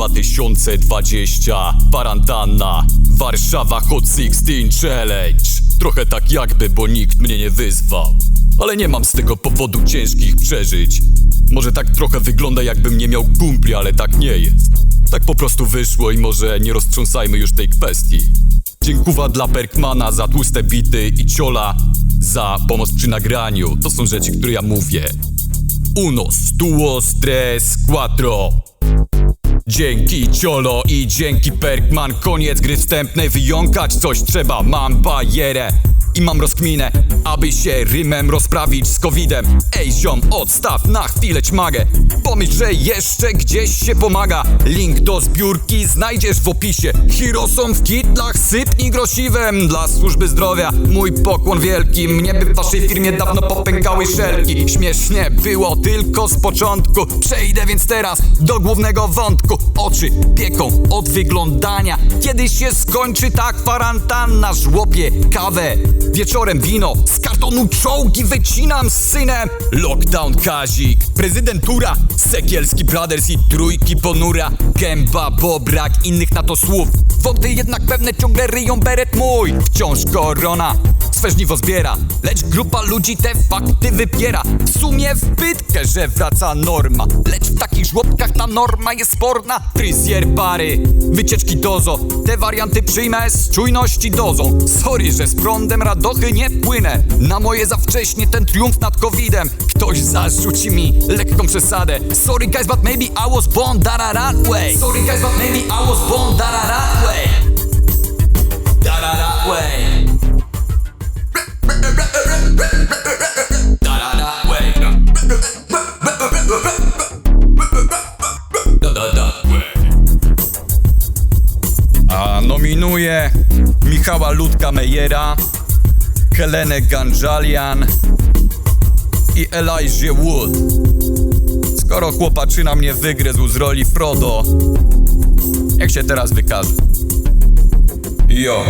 2020 Kwarantanna. Warszawa Hot 16 Challenge. Trochę tak jakby, bo nikt mnie nie wyzwał. Ale nie mam z tego powodu ciężkich przeżyć. Może tak trochę wygląda jakbym nie miał kumpli, ale tak nie jest. Tak po prostu wyszło i może nie roztrząsajmy już tej kwestii. Dziękuwa dla Berkmana za tłuste bity i ciola za pomoc przy nagraniu. To są rzeczy, które ja mówię. Unos, duos, tres, quattro Dzięki Ciolo i dzięki Perkman Koniec gry wstępnej. Wyjąkać coś trzeba. Mam bajerę mam rozkminę Aby się rymem rozprawić z covidem. Ej ziom, odstaw na chwilę ćmagę. Pomyśl, że jeszcze gdzieś się pomaga. Link do zbiórki znajdziesz w opisie. Herosom w kitlach sypnij grosiwem Dla służby zdrowia. Mój pokłon wielki Mnie by w waszej firmie dawno popękały szelki. Śmiesznie było tylko z początku. Przejdę więc teraz do głównego wątku. Oczy pieką od wyglądania. Kiedy się skończy ta kwarantanna Żłopię kawę, wieczorem wino. Z kartonu czołgi wycinam z synem. Lockdown Kazik, prezydentura. Sekielski Brothers i trójki ponura. Gęba, bo brak innych na to słów. Wąty jednak pewne ciągle ryją beret mój. Wciąż korona swe żniwo zbiera Lecz grupa ludzi te fakty wypiera. W sumie w pytkę, że wraca norma Lecz w takich żłobkach ta norma jest sporna. Fryzjer pary, wycieczki dozo Te warianty przyjmę z czujności dozą. Sorry, że z prądem radochy nie płynę. Na moje za wcześnie ten triumf nad covidem. Ktoś zarzuci mi lekką przesadę. Sorry guys, but maybe I was born that right way. Sorry guys, but maybe I was born that right way. That right way Nominuję Michała Ludka Mejera, Helenę Ganżalian i Elijah Wood. Skoro chłopaczyna mnie wygryzł z roli Frodo, jak się teraz wykaże. Jo.